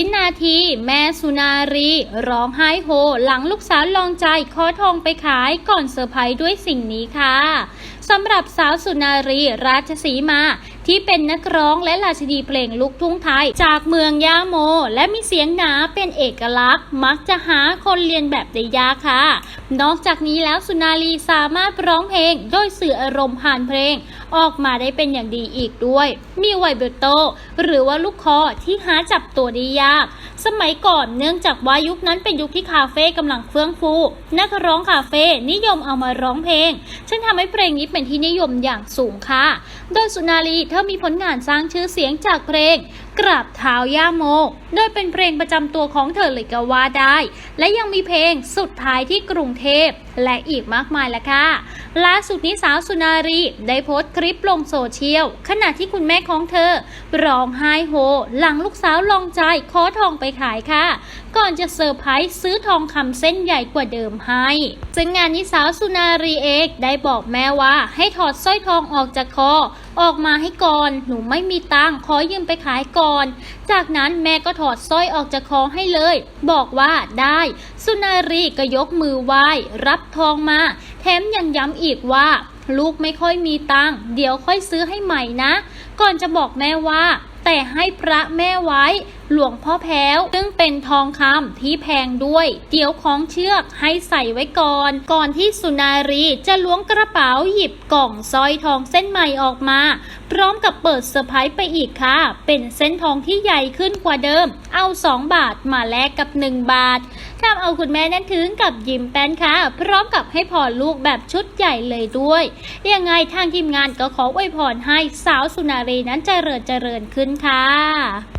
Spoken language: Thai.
วินาทีแม่สุนารี ร้องไห้โฮ หลังลูกสาวลองใจขอทองไปขายก่อนเซอร์ไพรส์ด้วยสิ่งนี้ค่ะ สำหรับสาวสุนารีราชสีมา ที่เป็นนักร้องและราชินีเพลงลูกทุ่งไทย จากเมืองยาโม และมีเสียงหนาเป็นเอกลักษณ์ มักจะหาคนเรียนแบบได้ยากค่ะ นอกจากนี้แล้วสุนารีสามารถร้องเพลงโดยสื่ออารมณ์ผ่านเพลง ออกมาได้เป็นอย่างดีอีกด้วย มีไวเบรโต หรือว่าลูกคอที่หาจับตัวได้ยาก สมัยก่อนเนื่องจากว่ายุคนั้นเป็นยุคที่คาเฟ่กำลังเฟื่องฟู นักร้องคาเฟ่นิยมเอามาร้องเพลง ซึ่งทำให้เพลงนี้เป็นที่นิยมอย่างสูงค่ะ โดยสุนารีเธอมีผลงานสร้างชื่อเสียงจากเพลง กราบเท้าย่าโม โดยเป็นเพลงประจำตัวของเธอเลยก็ว่าได้ และยังมีเพลงสุดท้ายที่กรุงเทพ และอีกมากมายละค่ะล่าสุดนี้สาวสุนารี ได้โพสต์คลิปลงโซเชียล ขณะที่คุณแม่ของเธอ ร้องไห้โฮ หลังลูกสาวลองใจขอทองไปขายค่ะ ก่อนจะเซอร์ไพรส์ซื้อทองคำเส้นใหญ่กว่าเดิมให้ซึ่งงานนี้สาวสุนารีเอกได้บอกแม่ว่า ให้ถอดสร้อยทองออกจากคอออกมาให้ก่อนหนูไม่มีตังค์ขอยืมไปขายก่อนจากนั้นแม่ก็ถอดสร้อยออกจากคอให้เลย บอกว่าได้ สุนารีก็ยกมือไหว้ รับทองมา แถมยังย้ำอีกว่า ลูกไม่ค่อยมีตังค์เดี๋ยวค่อยซื้อให้ใหม่นะ ก่อนจะบอกแม่ว่า แต่ให้พระแม่ไว้ หลวงพ่อแพ้ว ซึ่งเป็นทองคำที่แพงด้วย เดี๋ยวของเชือกให้ใส่ไว้ก่อน ก่อนที่สุนารีจะล้วงกระเป๋าหยิบกล่องสร้อยทองเส้นใหม่ออกมา พร้อมกับเปิดเซอร์ไพรส์ไปอีกค่ะ เป็นเส้นทองที่ใหญ่ขึ้นกว่าเดิม เอา 2 บาทมาแลกกับ 1 บาททำเอาคุณแม่นั้นถึงกับยิ้มแป้นค่ะ พร้อมกับให้พรลูกแบบชุดใหญ่เลยด้วย ยังไงทางทีมงานก็ขออวยพรให้สาวสุนารีนั้นเจริญเจริญขึ้นค่ะ